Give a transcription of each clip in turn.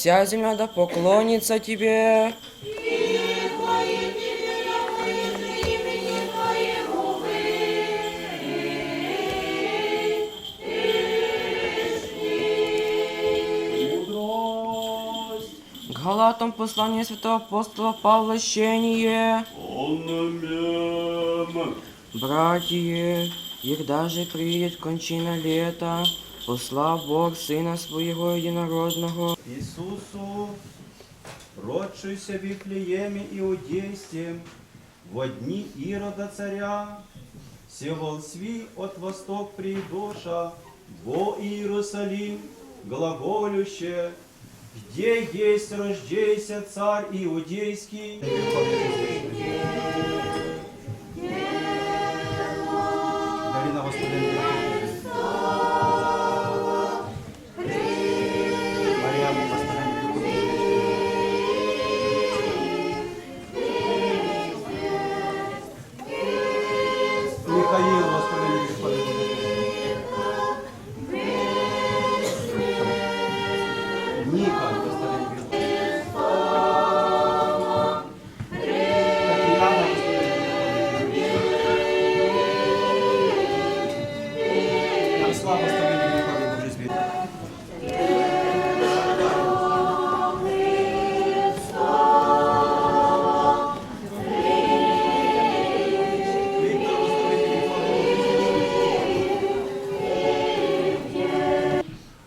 Вся земля да поклонится тебе. Галатам послание святого апостола Павла Щение. Братья, когда же приедет кончина лета, послав Бог Сына Своего Единородного, Иисусу, родшийся в Вифлееме Иудействе, во дни Ирода царя, севал сви от восток придоша, во Иерусалим, глаголюще, где есть рождейся царь иудейский.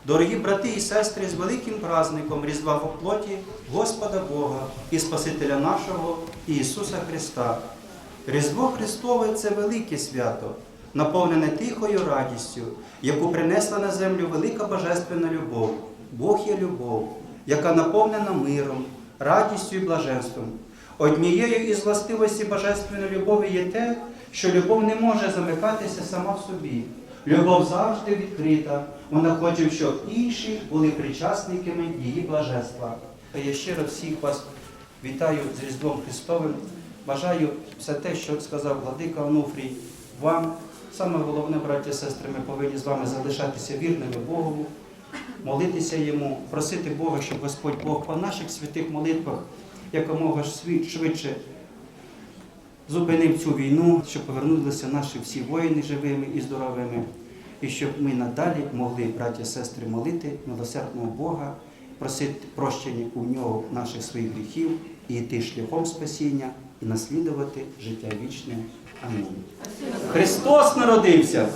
Дорогі брати і сестри, з великим праздником Різдва в оплоті Господа Бога і Спасителя нашого Ісуса Христа. Різдво Христове це велике свято, наповнене тихою радістю, яку принесла на землю велика божественна любов. Бог є любов, яка наповнена миром, радістю і блаженством. Однією із властивостей божественної любові є те, що любов не може замикатися сама в собі. Любов завжди відкрита, вона хоче, щоб інші були причасниками її блаженства. Я щиро всіх вас вітаю з Різдвом Христовим. Бажаю все те, що сказав владика Онуфрій, вам. Саме головне, браті і сестри, ми повинні з вами залишатися вірними Богову, молитися Йому, просити Бога, щоб Господь Бог по наших святих молитвах якомога швидше зупинив цю війну, щоб повернулися наші всі воїни живими і здоровими, і щоб ми надалі могли, браті і сестри, молити милосердного Бога, просити прощення у нього наших своїх гріхів і йти шляхом спасіння і наслідувати життя вічне. Амінь. Христос народився!